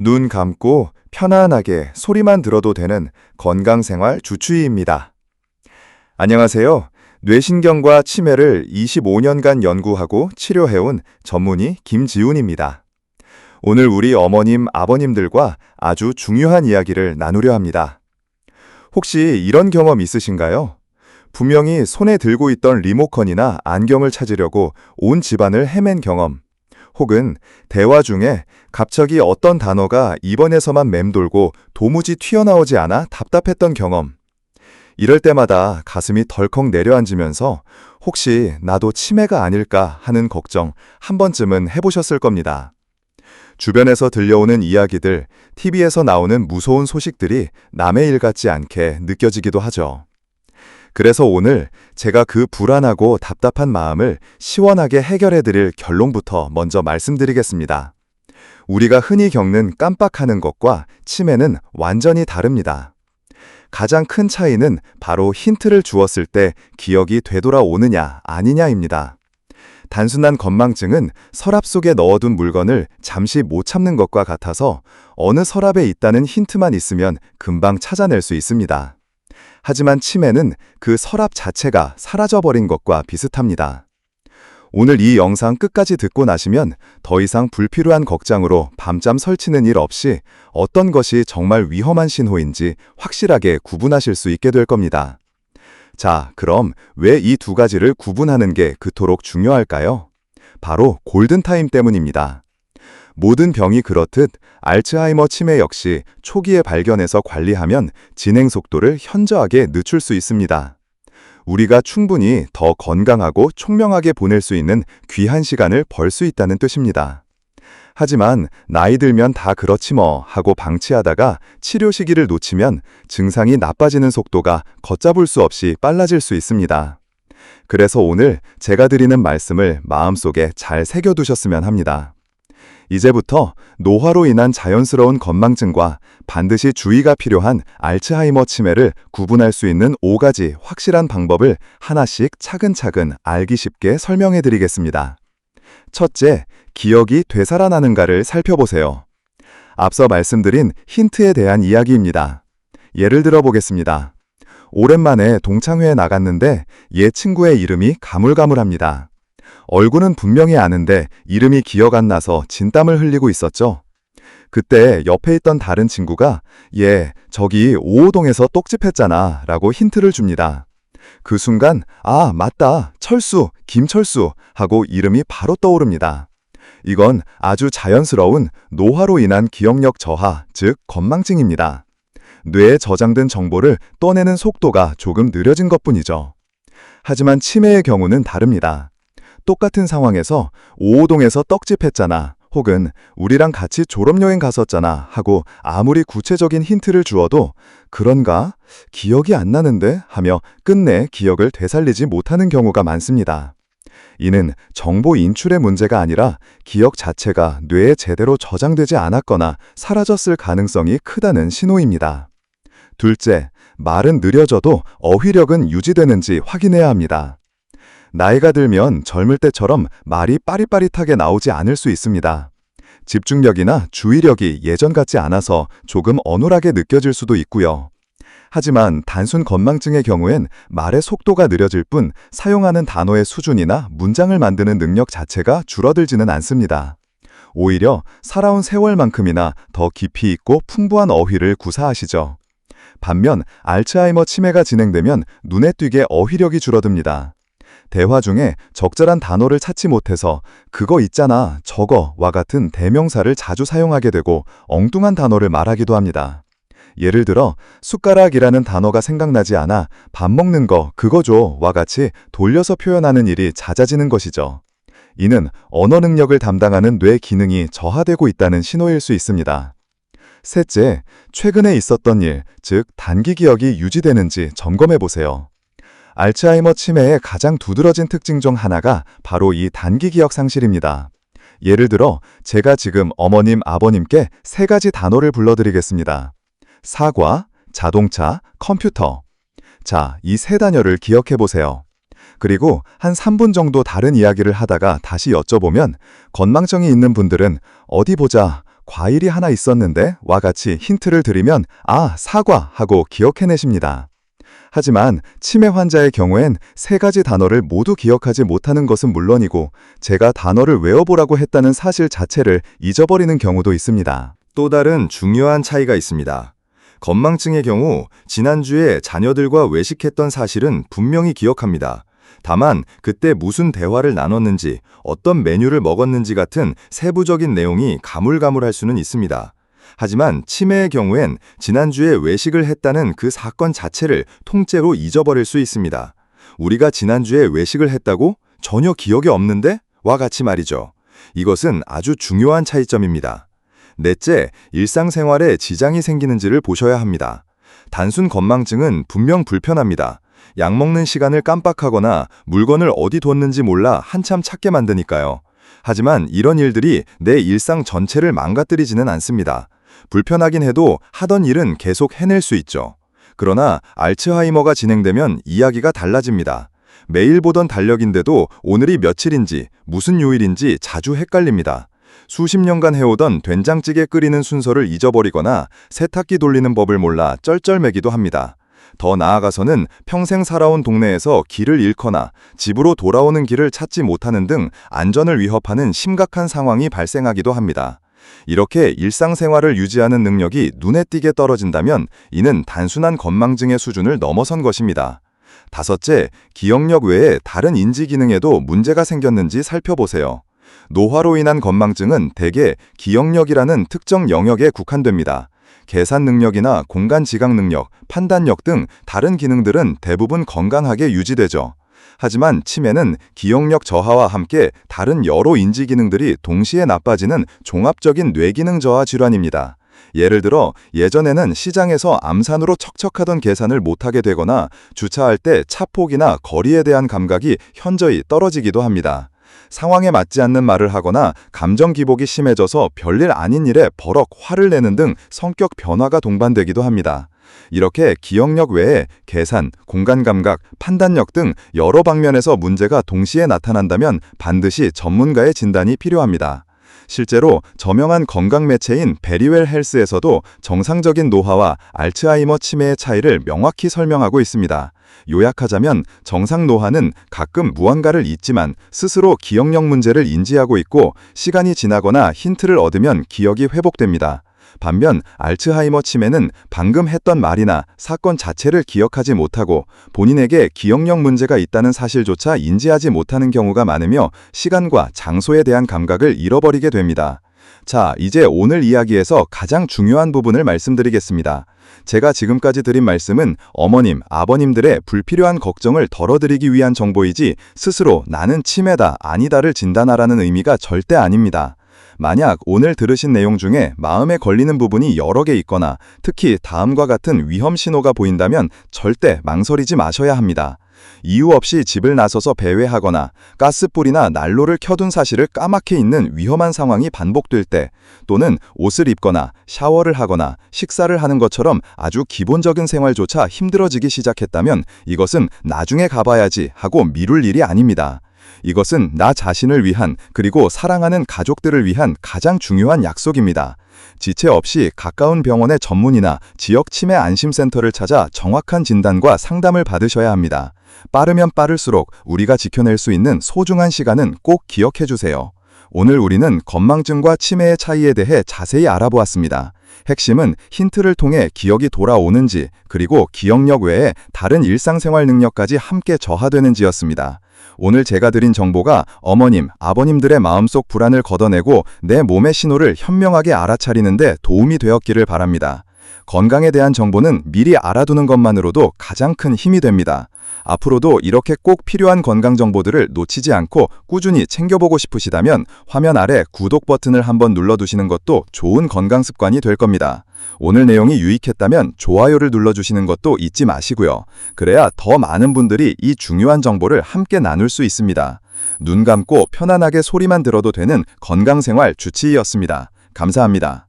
눈 감고 편안하게 소리만 들어도 되는 건강생활 주추위입니다. 안녕하세요. 뇌신경과 치매를 25년간 연구하고 치료해온 전문의 김지훈입니다. 오늘 우리 어머님, 아버님들과 아주 중요한 이야기를 나누려 합니다. 혹시 이런 경험 있으신가요? 분명히 손에 들고 있던 리모컨이나 안경을 찾으려고 온 집안을 헤맨 경험. 혹은 대화 중에 갑자기 어떤 단어가 입안에서만 맴돌고 도무지 튀어나오지 않아 답답했던 경험. 이럴 때마다 가슴이 덜컥 내려앉으면서 혹시 나도 치매가 아닐까 하는 걱정 한 번쯤은 해보셨을 겁니다. 주변에서 들려오는 이야기들, TV에서 나오는 무서운 소식들이 남의 일 같지 않게 느껴지기도 하죠. 그래서 오늘 제가 그 불안하고 답답한 마음을 시원하게 해결해 드릴 결론부터 먼저 말씀드리겠습니다. 우리가 흔히 겪는 깜빡하는 것과 치매는 완전히 다릅니다. 가장 큰 차이는 바로 힌트를 주었을 때 기억이 되돌아오느냐 아니냐입니다. 단순한 건망증은 서랍 속에 넣어둔 물건을 잠시 못 참는 것과 같아서 어느 서랍에 있다는 힌트만 있으면 금방 찾아낼 수 있습니다. 하지만 치매는 그 서랍 자체가 사라져버린 것과 비슷합니다. 오늘 이 영상 끝까지 듣고 나시면 더 이상 불필요한 걱정으로 밤잠 설치는 일 없이 어떤 것이 정말 위험한 신호인지 확실하게 구분하실 수 있게 될 겁니다. 자, 그럼 왜 이 두 가지를 구분하는 게 그토록 중요할까요? 바로 골든타임 때문입니다. 모든 병이 그렇듯 알츠하이머 치매 역시 초기에 발견해서 관리하면 진행 속도를 현저하게 늦출 수 있습니다. 우리가 충분히 더 건강하고 총명하게 보낼 수 있는 귀한 시간을 벌 수 있다는 뜻입니다. 하지만 나이 들면 다 그렇지 뭐 하고 방치하다가 치료 시기를 놓치면 증상이 나빠지는 속도가 걷잡을 수 없이 빨라질 수 있습니다. 그래서 오늘 제가 드리는 말씀을 마음속에 잘 새겨두셨으면 합니다. 이제부터 노화로 인한 자연스러운 건망증과 반드시 주의가 필요한 알츠하이머 치매를 구분할 수 있는 5가지 확실한 방법을 하나씩 차근차근 알기 쉽게 설명해 드리겠습니다. 첫째, 기억이 되살아나는가를 살펴보세요. 앞서 말씀드린 힌트에 대한 이야기입니다. 예를 들어 보겠습니다. 오랜만에 동창회에 나갔는데 옛 친구의 이름이 가물가물합니다. 얼굴은 분명히 아는데 이름이 기억 안 나서 진땀을 흘리고 있었죠. 그때 옆에 있던 다른 친구가 얘 저기 오호동에서 똑집 했잖아 라고 힌트를 줍니다. 그 순간 아 맞다 철수 김철수 하고 이름이 바로 떠오릅니다. 이건 아주 자연스러운 노화로 인한 기억력 저하 즉 건망증입니다. 뇌에 저장된 정보를 떠내는 속도가 조금 느려진 것뿐이죠. 하지만 치매의 경우는 다릅니다. 똑같은 상황에서 오호동에서 떡집 했잖아. 혹은 우리랑 같이 졸업여행 갔었잖아 하고 아무리 구체적인 힌트를 주어도 그런가? 기억이 안 나는데 하며 끝내 기억을 되살리지 못하는 경우가 많습니다. 이는 정보 인출의 문제가 아니라 기억 자체가 뇌에 제대로 저장되지 않았거나 사라졌을 가능성이 크다는 신호입니다. 둘째, 말은 느려져도 어휘력은 유지되는지 확인해야 합니다. 나이가 들면 젊을 때처럼 말이 빠릿빠릿하게 나오지 않을 수 있습니다. 집중력이나 주의력이 예전 같지 않아서 조금 어눌하게 느껴질 수도 있고요. 하지만 단순 건망증의 경우엔 말의 속도가 느려질 뿐 사용하는 단어의 수준이나 문장을 만드는 능력 자체가 줄어들지는 않습니다. 오히려 살아온 세월만큼이나 더 깊이 있고 풍부한 어휘를 구사하시죠. 반면 알츠하이머 치매가 진행되면 눈에 띄게 어휘력이 줄어듭니다. 대화 중에 적절한 단어를 찾지 못해서 그거 있잖아, 저거와 같은 대명사를 자주 사용하게 되고 엉뚱한 단어를 말하기도 합니다. 예를 들어 숟가락이라는 단어가 생각나지 않아 밥 먹는 거 그거죠와 같이 돌려서 표현하는 일이 잦아지는 것이죠. 이는 언어 능력을 담당하는 뇌 기능이 저하되고 있다는 신호일 수 있습니다. 셋째, 최근에 있었던 일, 즉 단기 기억이 유지되는지 점검해 보세요. 알츠하이머 치매의 가장 두드러진 특징 중 하나가 바로 이 단기 기억 상실입니다. 예를 들어 제가 지금 어머님, 아버님께 세 가지 단어를 불러드리겠습니다. 사과, 자동차, 컴퓨터. 자, 이 세 단어를 기억해 보세요. 그리고 한 3분 정도 다른 이야기를 하다가 다시 여쭤보면 건망증이 있는 분들은 어디 보자, 과일이 하나 있었는데 와 같이 힌트를 드리면 아, 사과 하고 기억해내십니다. 하지만 치매 환자의 경우엔 세 가지 단어를 모두 기억하지 못하는 것은 물론이고 제가 단어를 외워보라고 했다는 사실 자체를 잊어버리는 경우도 있습니다. 또 다른 중요한 차이가 있습니다. 건망증의 경우 지난주에 자녀들과 외식했던 사실은 분명히 기억합니다. 다만 그때 무슨 대화를 나눴는지 어떤 메뉴를 먹었는지 같은 세부적인 내용이 가물가물할 수는 있습니다. 하지만 치매의 경우엔 지난주에 외식을 했다는 그 사건 자체를 통째로 잊어버릴 수 있습니다. 우리가 지난주에 외식을 했다고 전혀 기억이 없는데? 와 같이 말이죠. 이것은 아주 중요한 차이점입니다. 넷째, 일상생활에 지장이 생기는지를 보셔야 합니다. 단순 건망증은 분명 불편합니다. 약 먹는 시간을 깜빡하거나 물건을 어디 뒀는지 몰라 한참 찾게 만드니까요. 하지만 이런 일들이 내 일상 전체를 망가뜨리지는 않습니다. 불편하긴 해도 하던 일은 계속 해낼 수 있죠. 그러나 알츠하이머가 진행되면 이야기가 달라집니다. 매일 보던 달력인데도 오늘이 며칠인지 무슨 요일인지 자주 헷갈립니다. 수십 년간 해오던 된장찌개 끓이는 순서를 잊어버리거나 세탁기 돌리는 법을 몰라 쩔쩔매기도 합니다. 더 나아가서는 평생 살아온 동네에서 길을 잃거나 집으로 돌아오는 길을 찾지 못하는 등 안전을 위협하는 심각한 상황이 발생하기도 합니다. 이렇게 일상생활을 유지하는 능력이 눈에 띄게 떨어진다면 이는 단순한 건망증의 수준을 넘어선 것입니다. 다섯째, 기억력 외에 다른 인지 기능에도 문제가 생겼는지 살펴보세요. 노화로 인한 건망증은 대개 기억력이라는 특정 영역에 국한됩니다. 계산 능력이나 공간 지각 능력, 판단력 등 다른 기능들은 대부분 건강하게 유지되죠. 하지만 치매는 기억력 저하와 함께 다른 여러 인지 기능들이 동시에 나빠지는 종합적인 뇌기능 저하 질환입니다. 예를 들어 예전에는 시장에서 암산으로 척척하던 계산을 못하게 되거나 주차할 때 차폭이나 거리에 대한 감각이 현저히 떨어지기도 합니다. 상황에 맞지 않는 말을 하거나 감정 기복이 심해져서 별일 아닌 일에 버럭 화를 내는 등 성격 변화가 동반되기도 합니다. 이렇게 기억력 외에 계산, 공간 감각, 판단력 등 여러 방면에서 문제가 동시에 나타난다면 반드시 전문가의 진단이 필요합니다. 실제로 저명한 건강 매체인 베리웰 헬스에서도 정상적인 노화와 알츠하이머 치매의 차이를 명확히 설명하고 있습니다. 요약하자면 정상 노화는 가끔 무언가를 잊지만 스스로 기억력 문제를 인지하고 있고 시간이 지나거나 힌트를 얻으면 기억이 회복됩니다. 반면 알츠하이머 치매는 방금 했던 말이나 사건 자체를 기억하지 못하고 본인에게 기억력 문제가 있다는 사실조차 인지하지 못하는 경우가 많으며 시간과 장소에 대한 감각을 잃어버리게 됩니다. 자, 이제 오늘 이야기에서 가장 중요한 부분을 말씀드리겠습니다. 제가 지금까지 드린 말씀은 어머님, 아버님들의 불필요한 걱정을 덜어드리기 위한 정보이지 스스로 나는 치매다, 아니다를 진단하라는 의미가 절대 아닙니다. 만약 오늘 들으신 내용 중에 마음에 걸리는 부분이 여러 개 있거나 특히 다음과 같은 위험 신호가 보인다면 절대 망설이지 마셔야 합니다. 이유 없이 집을 나서서 배회하거나 가스불이나 난로를 켜둔 사실을 까맣게 잊는 위험한 상황이 반복될 때 또는 옷을 입거나 샤워를 하거나 식사를 하는 것처럼 아주 기본적인 생활조차 힘들어지기 시작했다면 이것은 나중에 가봐야지 하고 미룰 일이 아닙니다. 이것은 나 자신을 위한 그리고 사랑하는 가족들을 위한 가장 중요한 약속입니다. 지체 없이 가까운 병원의 전문의나 지역 치매 안심센터를 찾아 정확한 진단과 상담을 받으셔야 합니다. 빠르면 빠를수록 우리가 지켜낼 수 있는 소중한 시간은 꼭 기억해 주세요. 오늘 우리는 건망증과 치매의 차이에 대해 자세히 알아보았습니다. 핵심은 힌트를 통해 기억이 돌아오는지 그리고 기억력 외에 다른 일상생활 능력까지 함께 저하되는지였습니다. 오늘 제가 드린 정보가 어머님, 아버님들의 마음속 불안을 걷어내고 내 몸의 신호를 현명하게 알아차리는데 도움이 되었기를 바랍니다. 건강에 대한 정보는 미리 알아두는 것만으로도 가장 큰 힘이 됩니다. 앞으로도 이렇게 꼭 필요한 건강 정보들을 놓치지 않고 꾸준히 챙겨보고 싶으시다면 화면 아래 구독 버튼을 한번 눌러두시는 것도 좋은 건강 습관이 될 겁니다. 오늘 내용이 유익했다면 좋아요를 눌러주시는 것도 잊지 마시고요. 그래야 더 많은 분들이 이 중요한 정보를 함께 나눌 수 있습니다. 눈 감고 편안하게 소리만 들어도 되는 건강생활 주치의였습니다. 감사합니다.